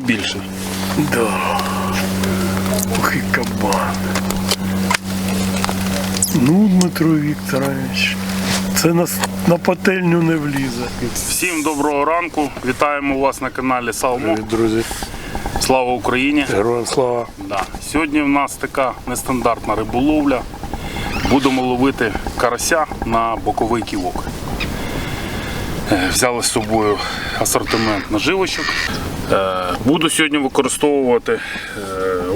Найбільший. Да. Ух, і кабан. Ну, Дмитро Вікторович, це на, на пательню не влізе. Всім доброго ранку. Вітаємо вас на каналі Салмо. Друзі, Слава Україні! героям слава. Да. Сьогодні в нас така нестандартна риболовля. Будемо ловити карася на боковий ківок. Е, Взяли з собою асортимент наживочок. Е, Буду сьогодні використовувати е,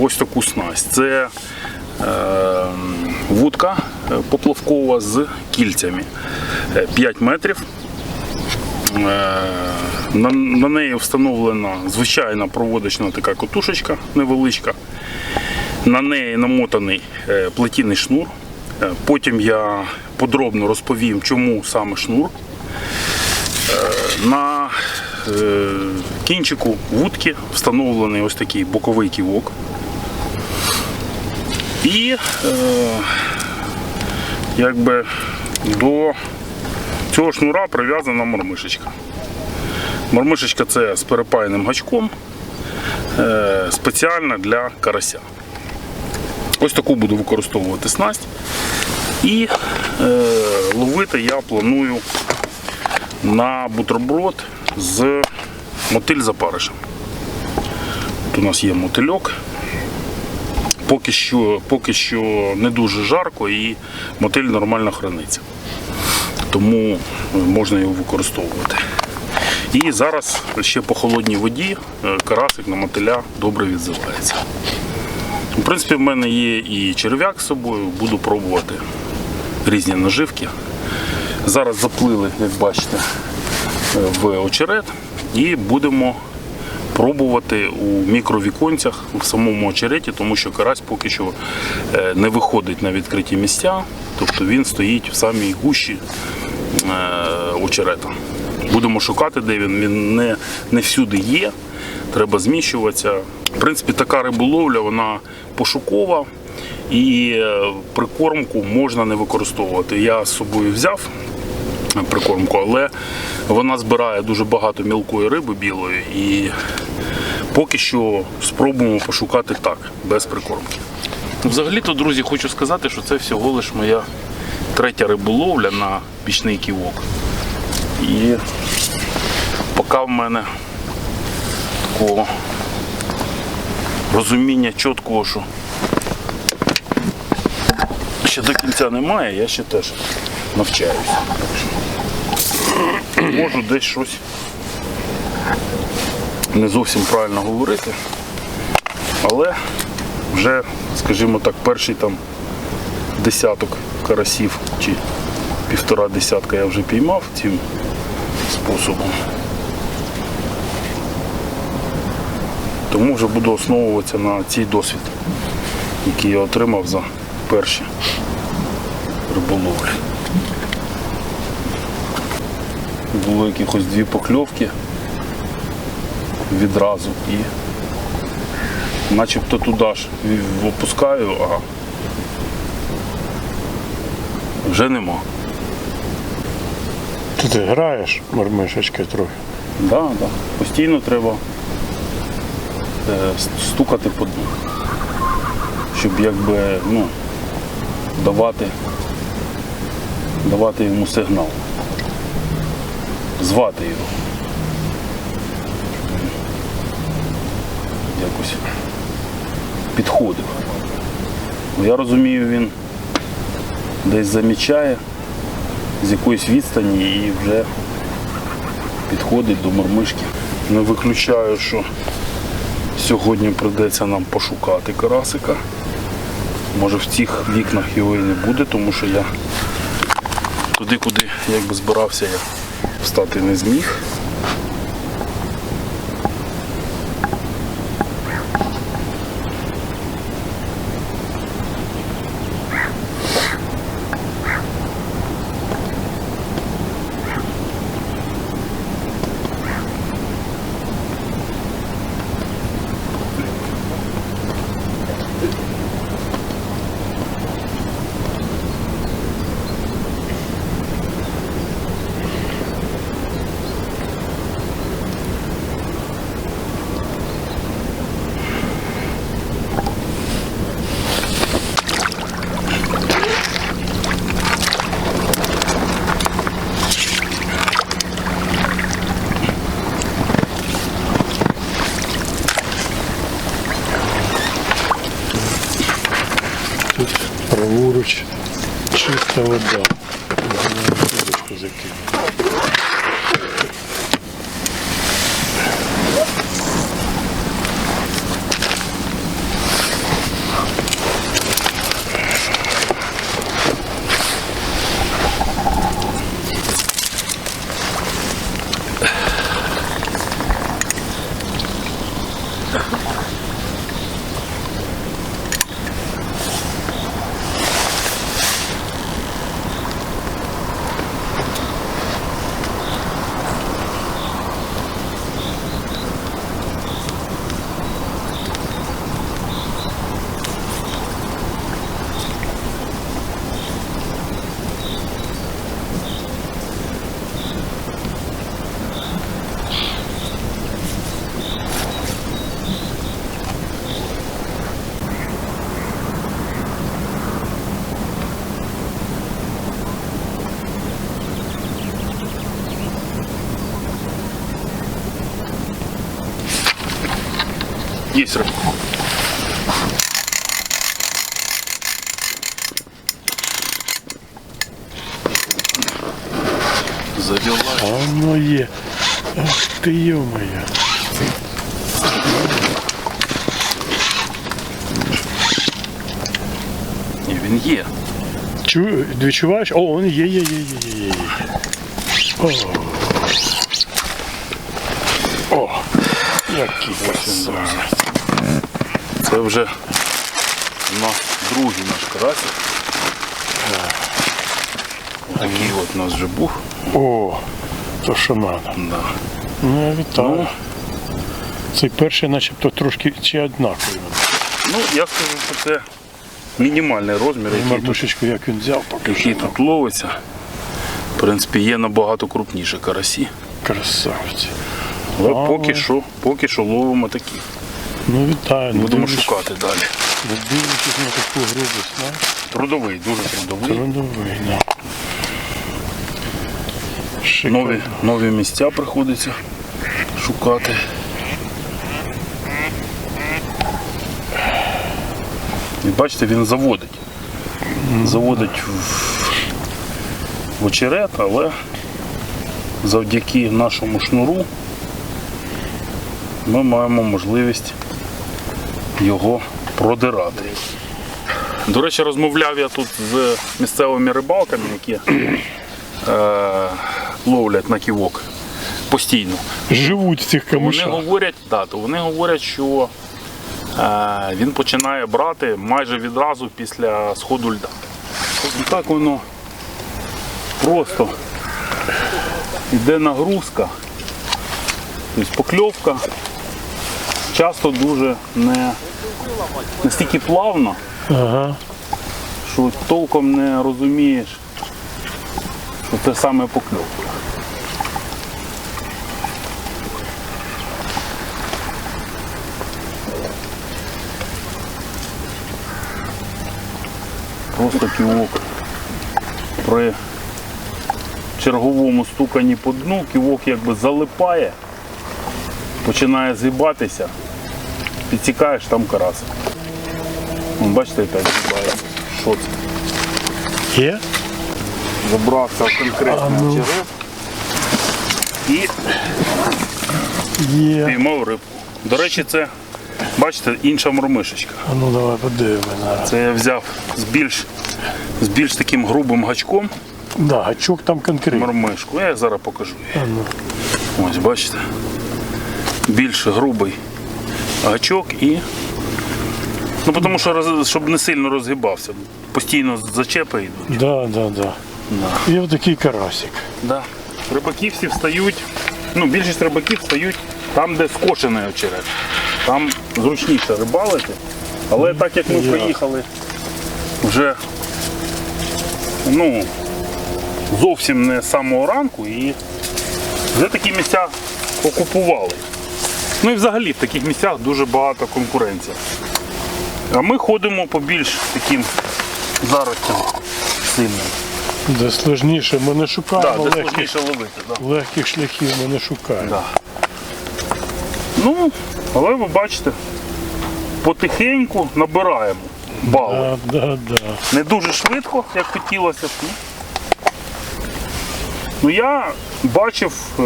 ось таку снасть. Це е, вудка поплавкова з кільцями. Е, 5 метрів. На, на неї встановлена звичайна проводочна така котушечка невеличка. На неї намотаний плетіний шнур. Потім я подробно розповім, чому саме шнур. Е, На е, кінчику вудки встановлений ось такий боковий ківок. І е, якби до цього шнура прив'язана мормишечка. Мормишечка це з перепаяним гачком, спеціальна для карася. Ось таку буду використовувати снасть. І ловити я планую на бутерброд з мотиль запаришем. Тут у нас є мотильок. Поки що, поки що не дуже жарко і мотиль нормально храниться. Тому е, можна його використовувати. І зараз ще по холодній воді е, карасик на мотиля добре відзивається. В принципі, в мене є і черв'як з собою, буду пробувати різні наживки. Зараз заплили, як бачите, в очерет і будемо пробувати у мікровіконцях в самому очереті, тому що карась поки що е, не виходить на відкриті місця, тобто він стоїть в самій гущі е, очерета. Будемо шукати, де він. Він не, не всюди є. Треба зміщуватися. В принципі, така риболовля, вона пошукова і е, прикормку можна не використовувати. Я з собою взяв прикормку, але вона збирає дуже багато мілкої риби білої і поки що спробуємо пошукати так, без прикормки. Взагалі-то, друзі, хочу сказати, що це всього лиш моя третя риболовля на бічний ківок. І поки в мене такого розуміння чіткого, що ще до кінця немає, я ще теж навчаюся. Можу десь щось не зовсім правильно говорити, але вже, скажімо так, перший там десяток карасів чи півтора десятка я вже піймав цим способом. Тому вже буду основуватися на цей досвід, який я отримав за перші риболовлі. Було якихось дві покльовки відразу і начебто туди ж опускаю, а вже нема. Ти, ти граєш, мормишечки трохи. Да, да. Постійно треба е, стукати по дну, щоб якби ну, давати, давати йому сигнал, звати його. Якось підходив. Я розумію, він десь замічає з якоїсь відстані і вже підходить до мормишки. Не виключаю, що сьогодні прийдеться нам пошукати карасика. Може в цих вікнах його і не буде, тому що я туди, куди якби збирався, я встати не зміг. Есть рыба. Завела. А воно є. Ах ти йо-моє. Ні, він є. Чу, відчуваєш? О, он є, є, є, є, є, є. є. О. О, красавець. Це вже у другий наш карасик. Такий от у нас вже був. О, то що надо. Да. Ну, я вітаю. Ну. Цей перший начебто трошки чи однаковий. Ну, я скажу, що це мінімальний розмір, який тут, як він взяв, поки який що. тут ловиться. В принципі, є набагато крупніші карасі. Красавець. Але поки що, поки що ловимо такі. Ну вітаю. не Будемо дивлячись- шукати далі. Не дивлячись на таку грубость, знаєш, Трудовий, дуже трудовий. трудовий, да. Шикарно. Нові, нові місця приходиться шукати. І бачите, він заводить. Заводить в, в очерет, але завдяки нашому шнуру ми маємо можливість його продирати. До речі, розмовляв я тут з місцевими рибалками, які е, ловлять на ківок постійно. Живуть в цих Вони говорять, да, то вони говорять, що е, він починає брати майже відразу після сходу льда. І так воно просто йде нагрузка, тобто покльовка часто дуже не настільки плавно, Ага. що толком не розумієш, що це саме покльовка. Просто ківок при черговому стуканні по дну, ківок якби залипає, починає згибатися, підсікаєш там карасик. Вон, бачите, яка згибається. Що це? Є? Забрався в А, конкретний ну. череп і Є. піймав рибку. До речі, це, бачите, інша мормишечка. А ну давай подивимо. Це я взяв з більш, з більш таким грубим гачком Да, гачок там конкретний. мормишку. Я зараз покажу. А ну. Ось, бачите. Більш грубий гачок і. Ну, тому що роз- щоб не сильно розгибався. Постійно зачепи йдуть. Да, да, да. Да. І отакий карасик. Да. Рибаки всі встають, ну, більшість рибаків встають там, де скошений очерет. Там зручніше рибалити. Але так як ми Я. приїхали вже ну, зовсім не з самого ранку і вже такі місця окупували. Ну і взагалі в таких місцях дуже багато конкуренції. А ми ходимо по більш таким заростям сильним. Де сложніше, ми не Да, шукаємо де легких, ловити. Да. легких шляхів, ми не шукаємо. Да. Ну, але ви бачите, потихеньку набираємо. балує. Да, да, да. Не дуже швидко, як хотілося б. ну. Ну я бачив е,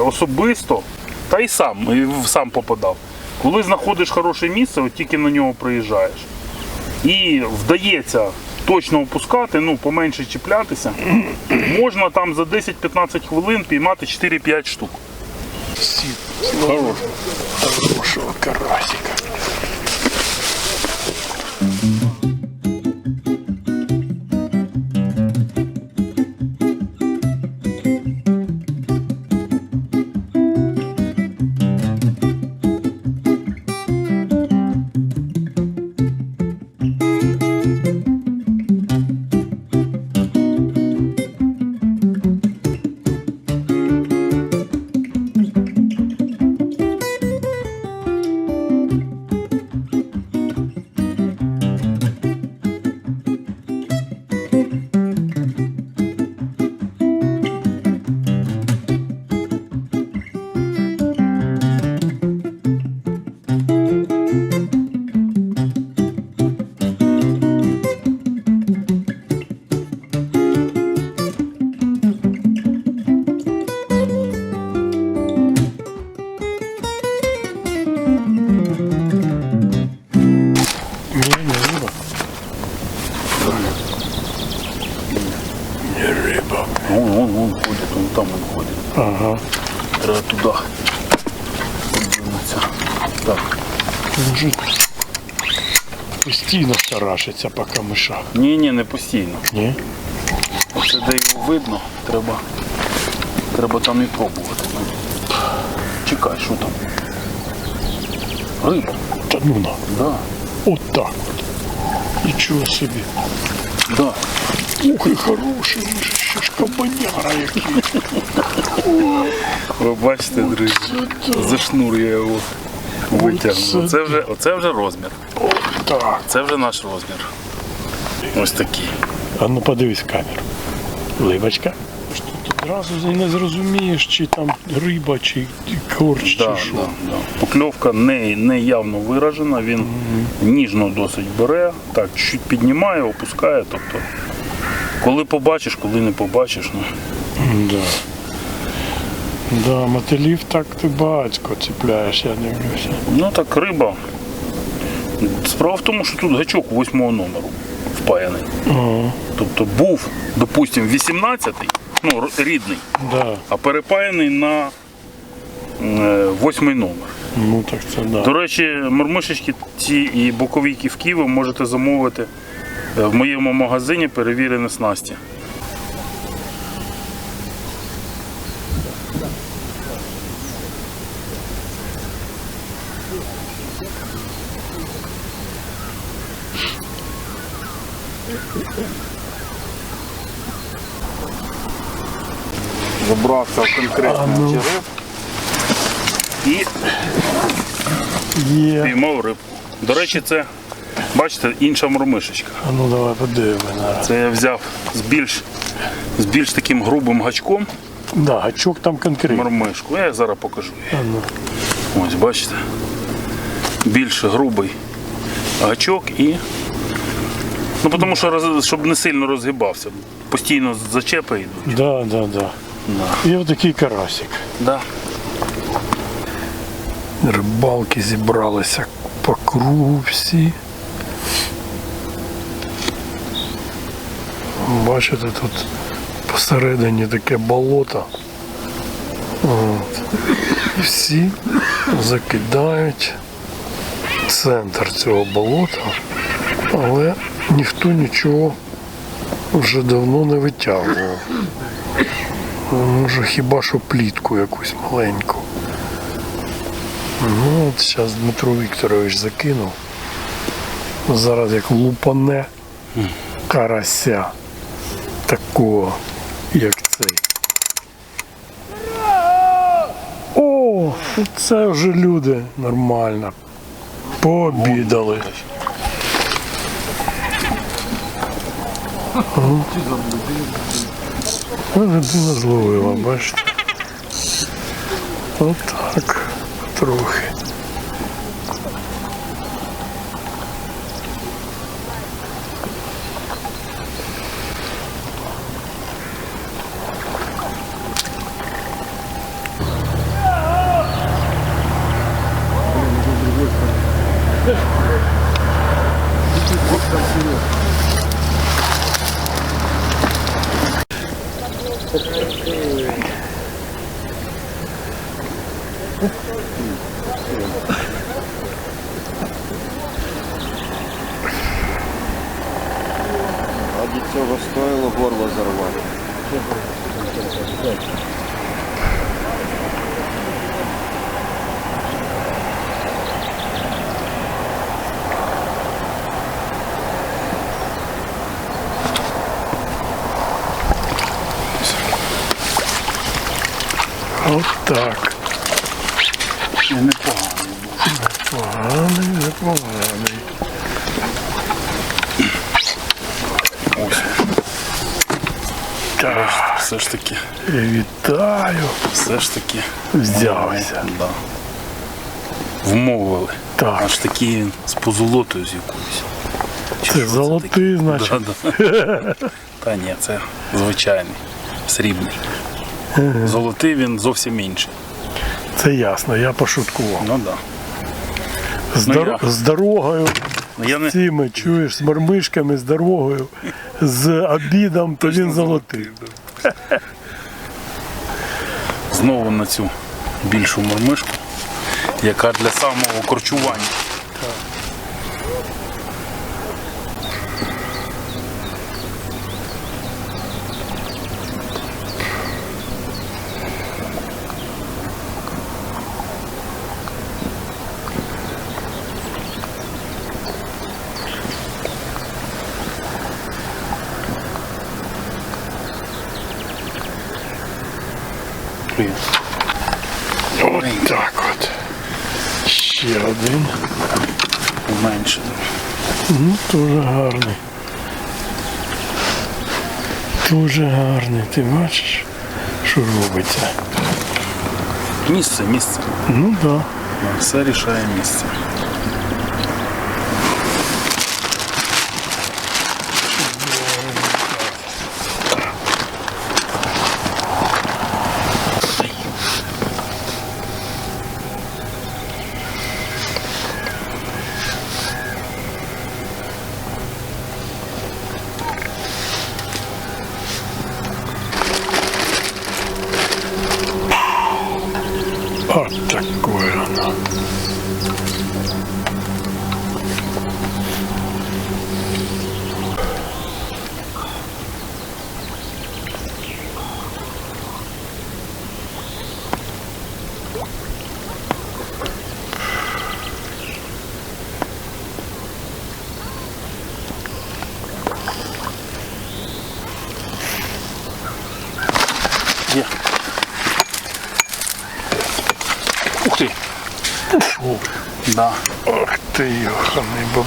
особисто, та й сам, і сам попадав. Коли знаходиш хороше місце, от тільки на нього приїжджаєш. І вдається точно опускати, ну, поменше чіплятися, можна там за 10-15 хвилин піймати 4-5 штук. Всі, Хорош. хорошого карасика. Постійно тарашиться по камишах. Ні, ні, не постійно. Ні? Оце де його видно, треба, треба там і пробувати. Чекай, що там? Риба. Та ну на. Да, От так от. Нічого собі. да. Ух, і хороший, ще ж кабаняра який. Ви бачите, друзі, за шнур я його витягнув. Оце вже, оце вже розмір. Так. Це вже наш розмір. Ось такий. А ну подивись камеру. Либочка. Тут одразу не зрозумієш, чи там риба, чи корч, Да, чи що. да, да. Покльовка не, не явно виражена, він ніжно досить бере, так, чуть піднімає, опускає. Тобто, коли побачиш, коли не побачиш. Ну. Да. Да, мотилів так ти батько ціпляєш, я дивлюся. Ну так риба. Справа в тому, що тут гачок восьмого номеру впаяний. Ага. Тобто був, допустимо, 18-й, ну, рідний, Да. а перепаяний на е, восьмий номер. Ну так це да. До речі, мормишечки ці і бокові ківки ви можете замовити е, в моєму магазині перевірені снасті. Забрався в конкретний череп і Є. піймав рибку. До речі, це, бачите, інша мормишечка. А ну давай подивимо. на. Це я взяв з більш, з більш таким грубим гачком Да, гачок там конкретно. мормишку. Я зараз покажу. А ну. Ось, бачите. Більш грубий гачок і. Ну, тому що роз- щоб не сильно розгибався. Постійно зачепи йдуть. Да, да, да. І отакий карасик. Да. Рибалки зібралися по кругу всі. Бачите, тут посередині таке болото. От. І всі закидають центр цього болота, але ніхто нічого вже давно не витягував. Може хіба що плітку якусь маленьку. Ну, от зараз Дмитро Вікторович закинув. Зараз як лупане карася такого, як цей. О, це вже люди нормально. Пообідали. О, людина зловила, бачите? Отак трохи. Так. Непогано. Поганий, непоганий. Ось. Так, Все ж таки, вітаю. все ж таки. Взявся. Да. Вмовили. Так. Аж такий він з позолотою з якоюсь. Чи що Це золотий, значить. Да, да. Та ні, це звичайний, срібний. Золотий він зовсім інший. Це ясно, я пошуткував. Ну да. З, Ну, дор- я- з дорогою, Ну, я не з цими, чуєш, з мормишками, з дорогою, з обідом, то він золотий. знову на цю більшу мормишку, яка для самого корчування. Привіт. От так от. Ще один. Менше. Ну, дуже гарний. Дуже гарний. Ти бачиш, що робиться? Місце, місце. Ну так. Да. Все рішає місце. 真꿍 을.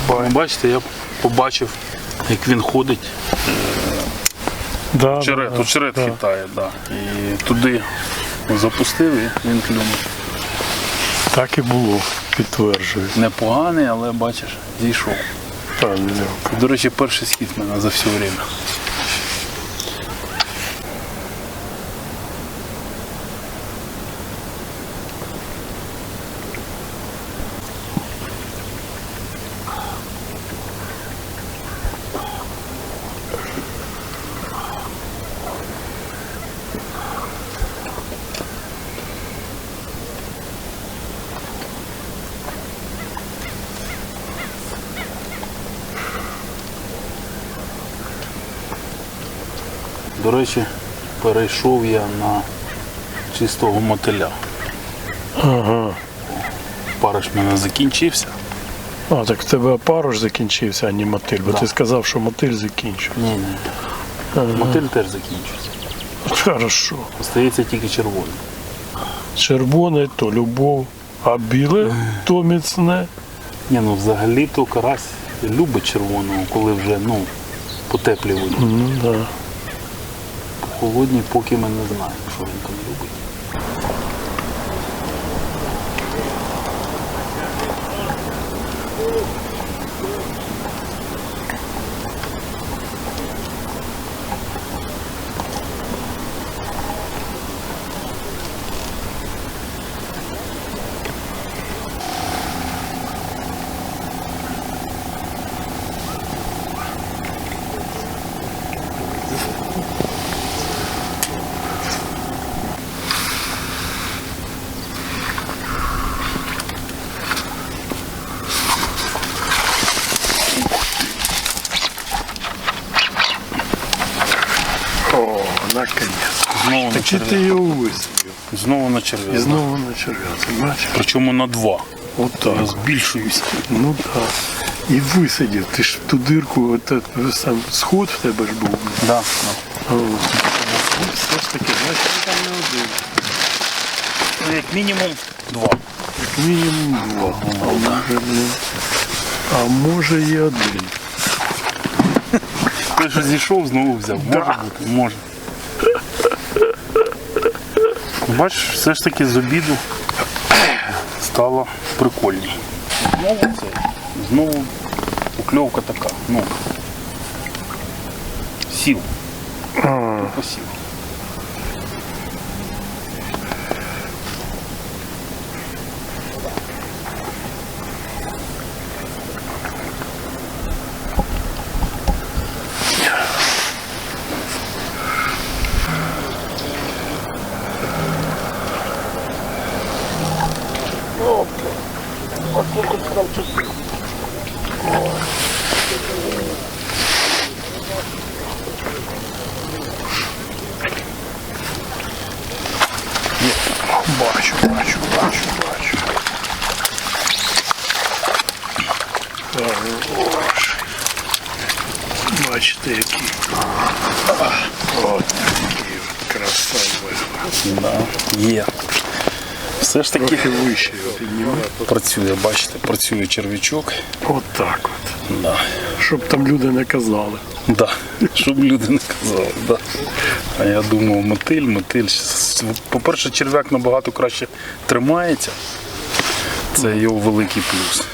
Йоханий. Бачите, я побачив, як він ходить. Да, Черед, да, тут черед да. хитає, да. І туди запустив і він клюнув. Так і було, підтверджую. Непоганий, але бачиш, зійшов. Правильно. До речі, перший схід в мене за все время. До речі, перейшов я на чистого мотиля. Ага. Париш в мене закінчився. А, так в тебе опаруш закінчився, а не мотиль, бо Да. ти сказав, що мотиль закінчив. Ні, ні. Мотиль теж закінчився. Хорошо. Остається тільки червоний. Червоне то любов, а біле то міцне. Ні, ну взагалі то карась любить червоного, коли вже ну, по воді. Ну, да. По холодній поки ми не знаємо, що він там любить. Чи ти його висадив? Знову на черв'я. І знову на черв'я. Це бачиш? Причому на два. Я збільшуюсь. Ну так. І висадив. Ти ж ту дирку, от, е, сам сход в тебе ж був. Да. О, ну, все ж таки, значить, ти там не один. Ну, Як мінімум два. Як мінімум два. А може, блін. А може і один. Той, що зійшов, знову взяв. Може бути? Може. Бачиш, все ж таки з обіду стало прикольніше. Знову це. Знову укльовка така. Ну. Сів. Посів. Бачу, бачу, бачу, бачу. Хороший. Бачите, який. А, От такий от красавець. Да. Є. Все ж таки вище працює, бачите, працює черв'ячок. От так от. Да. Щоб там люди не казали. Да. Щоб люди не казали. Да. А я думав, мотиль, мотиль. По-перше, черв'як набагато краще тримається. Це його великий плюс.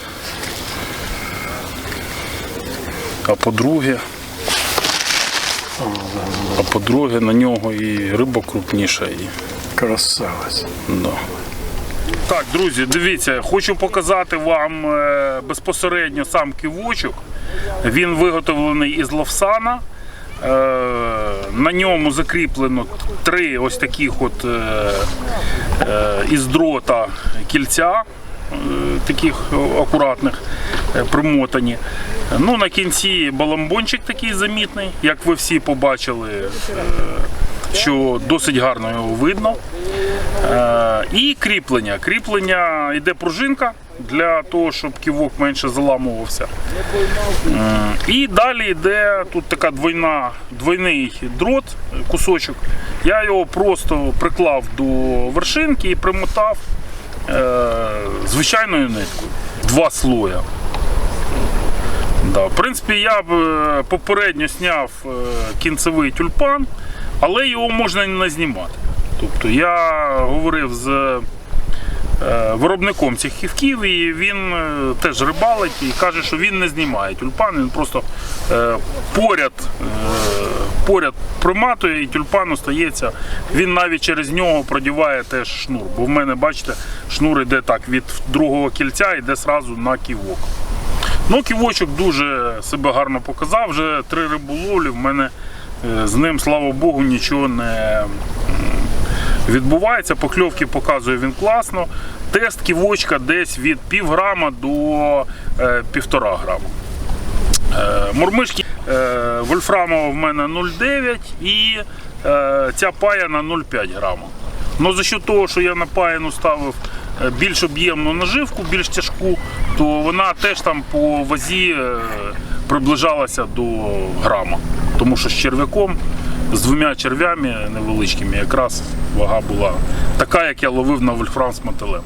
А по-друге, а по-друге, на нього і риба крупніша. І... Красавець. Да. Так, друзі, дивіться, хочу показати вам е, безпосередньо сам ківочок. Він виготовлений із лавсана. Е, на ньому закріплено три ось таких от е, із дрота кільця, таких акуратних, примотані. Ну, на кінці баламбончик такий замітний, як ви всі побачили, що досить гарно його видно. Е, І кріплення. Кріплення йде пружинка для того, щоб ківок менше заламувався. Е, І далі йде тут така двойна, двойний дрот, кусочок. Я його просто приклав до вершинки і примотав е, звичайною ниткою. Два слоя. Да. В принципі, я б попередньо зняв кінцевий тюльпан, але його можна не знімати. Тобто я говорив з е, виробником цих ківків, і він е, теж рибалить і каже, що він не знімає тюльпан, він просто е, поряд, поряд приматує і тюльпан остається. Він навіть через нього продіває теж шнур. Бо в мене, бачите, шнур йде так від другого кільця, йде сразу на ківок. Ну, ківочок дуже себе гарно показав. Вже три риболовлі. В мене з ним, слава Богу, нічого не відбувається. Покльовки показує він класно. Тест ківочка десь від пів грама до е, півтора грама. Е, Мурмишки е, вольфрамова в мене 0,9 і ця пая на 0,5 грама. Ну за що того, що я на паяну ставив більш об'ємну наживку, більш тяжку, то вона теж там по вазі приближалася до грама. Тому що з черв'яком, з двома черв'ями невеличкими, якраз вага була така, як я ловив на вольфрам з мотилем.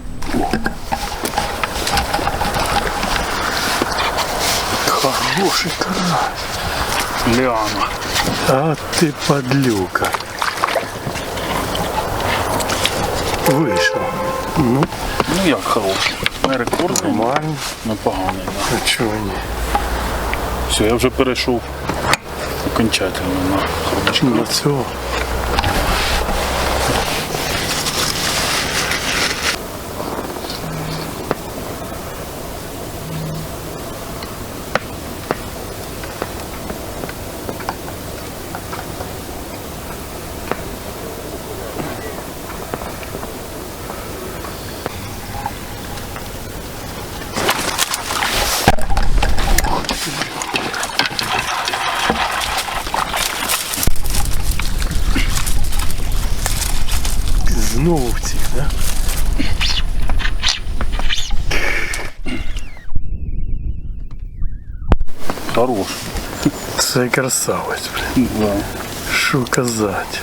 Хороший карась. Ліана. А ти падлюка. Вийшов. Ну, Ну як хороший. Не рекордний, нормально. непоганий. Да. А чого ні? Все, я вже перейшов окончательно на. На цього. Це красавець, блін. Да. Що казати.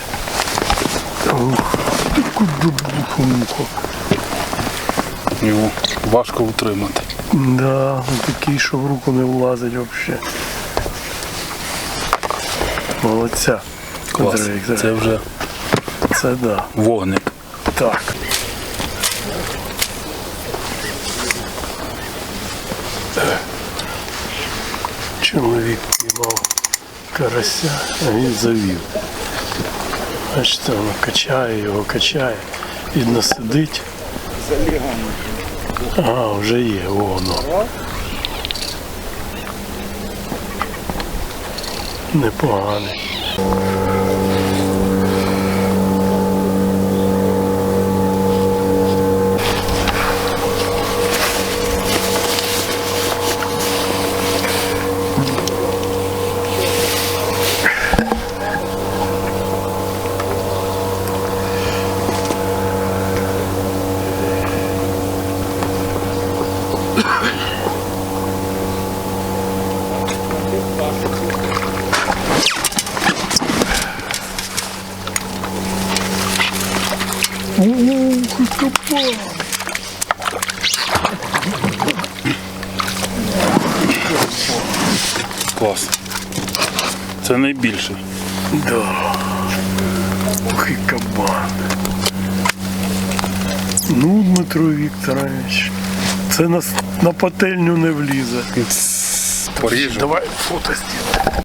Його важко утримати. Да, такий, що в руку не влазить взагалі. Молодця. Клас. Це вже Це да. вогник. Так. Чоловік піймав карася, а він завів. Бачите, воно качає його, качає. Видно, сидить. А, вже є, воно. Непоганий. Клас. Це найбільший. Да. Ух і кабан. Ну, Дмитро Вікторович, це на, на пательню не влізе. Поріжу. Давай фото зробимо.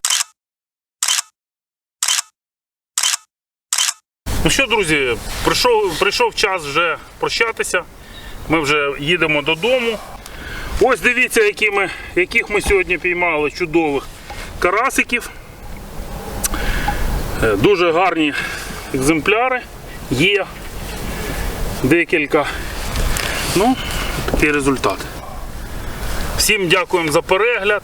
Ну що, друзі, прийшов, прийшов час вже прощатися. Ми вже їдемо додому. Ось дивіться, які ми, яких ми сьогодні піймали чудових карасиків. Е, Дуже гарні екземпляри. Є декілька. Ну, такий результат. Всім дякуємо за перегляд.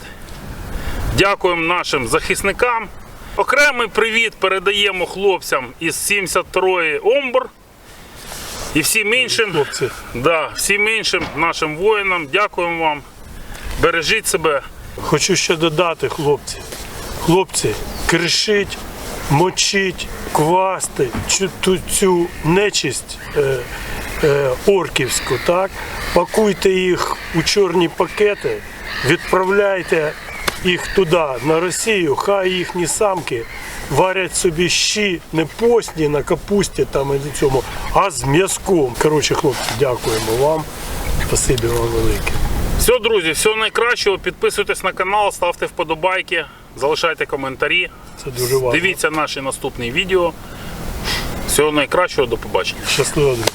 Дякуємо нашим захисникам. Окремий привіт передаємо хлопцям із 72-ї Омбр. І всім іншим, да, всім іншим нашим воїнам. Дякуємо вам. Бережіть себе. хочу ще додати, хлопці. Хлопці, кришіть, мочіть, квасти цю, цю нечисть е, е, орківську, так? Пакуйте їх у чорні пакети, відправляйте їх туди, на Росію, хай їхні самки варять собі щі не постні на капусті там і цьому, а з м'язком. Коротше, хлопці, дякуємо вам. Спасибі вам велике. Все, друзі, всього найкращого. Підписуйтесь на канал, ставте вподобайки, залишайте коментарі. Це дуже важливо. Дивіться наші наступні відео. Всього найкращого, до побачення. Щасливо, друзі.